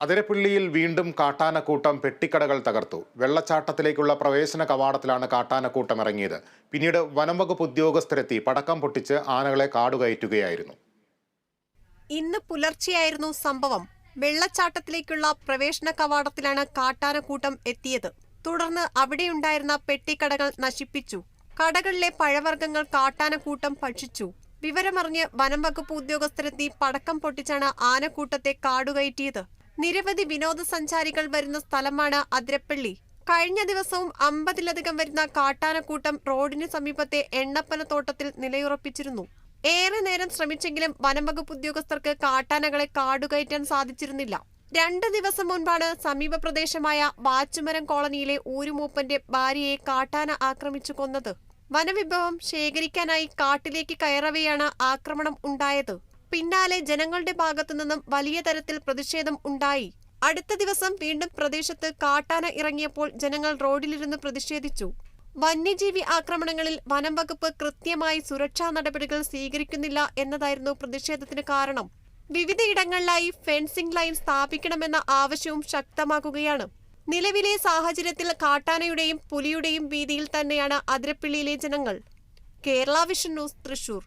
അതിരപ്പള്ളിയിൽ വീണ്ടും കാട്ടാനക്കൂട്ടം പെട്ടിക്കടകൾ തകർത്തു. വെള്ളച്ചാട്ടത്തിലേക്കുള്ള പ്രവേശന കവാടത്തിലാണ് കാട്ടാനക്കൂട്ടം ഇറങ്ങിയത്. പിന്നീട് വനംവകുപ്പ് ഉദ്യോഗസ്ഥരെത്തി. പടക്കം പൊട്ടിച്ച് ആനകളെ കാടുകയറ്റുകയായിരുന്നു ഇന്ന് പുലർച്ചെയായിരുന്നു സംഭവം. വെള്ളച്ചാട്ടത്തിലേക്കുള്ള പ്രവേശന കവാടത്തിലാണ് കാട്ടാനക്കൂട്ടം എത്തിയത്. തുടർന്ന് അവിടെയുണ്ടായിരുന്ന പെട്ടിക്കടകൾ നശിപ്പിച്ചു. കടകളിലെ പഴവർഗങ്ങൾ കാട്ടാനക്കൂട്ടം ഭക്ഷിച്ചു. വിവരമറിഞ്ഞ് വനംവകുപ്പ് ഉദ്യോഗസ്ഥരെത്തി പടക്കം പൊട്ടിച്ചാണ് ആനക്കൂട്ടത്തെ കാടുകയറ്റിയത്. നിരവധി വിനോദസഞ്ചാരികൾ വരുന്ന സ്ഥലമാണ് അതിരപ്പള്ളി. കഴിഞ്ഞ ദിവസവും അമ്പതിലധികം വരുന്ന കാട്ടാനക്കൂട്ടം റോഡിന് സമീപത്തെ എണ്ണപ്പന തോട്ടത്തിൽ നിലയുറപ്പിച്ചിരുന്നു. ഏറെ നേരം ശ്രമിച്ചെങ്കിലും വനംവകുപ്പ് ഉദ്യോഗസ്ഥർക്ക് കാട്ടാനകളെ കാടുകയറ്റാൻ സാധിച്ചിരുന്നില്ല. രണ്ട് ദിവസം മുൻപാണ് സമീപ പ്രദേശമായ വാച്ചുമരം കോളനിയിലെ ഊരുമൂപ്പന്റെ ഭാര്യയെ കാട്ടാന ആക്രമിച്ചു കൊന്നത്. വനവിഭവം ശേഖരിക്കാനായി കാട്ടിലേക്ക് കയറവെയാണ് ആക്രമണം ഉണ്ടായത്. പിന്നാലെ ജനങ്ങളുടെ ഭാഗത്തു നിന്നും വലിയ തരത്തിൽ പ്രതിഷേധം ഉണ്ടായി. അടുത്ത ദിവസം വീണ്ടും പ്രദേശത്ത് കാട്ടാന ഇറങ്ങിയപ്പോൾ ജനങ്ങൾ റോഡിലിരുന്ന് പ്രതിഷേധിച്ചു. വന്യജീവി ആക്രമണങ്ങളിൽ വനം വകുപ്പ് കൃത്യമായി സുരക്ഷാ നടപടികൾ സ്വീകരിക്കുന്നില്ല എന്നതായിരുന്നു പ്രതിഷേധത്തിന് കാരണം. വിവിധയിടങ്ങളിലായി ഫെൻസിംഗ് ലൈൻ സ്ഥാപിക്കണമെന്ന ആവശ്യവും ശക്തമാക്കുകയാണ്. നിലവിലെ സാഹചര്യത്തിൽ കാട്ടാനയുടെയും പുലിയുടെയും വീതിയിൽ തന്നെയാണ് അതിരപ്പിള്ളിയിലെ ജനങ്ങൾ. Kerala vision news Thrissur.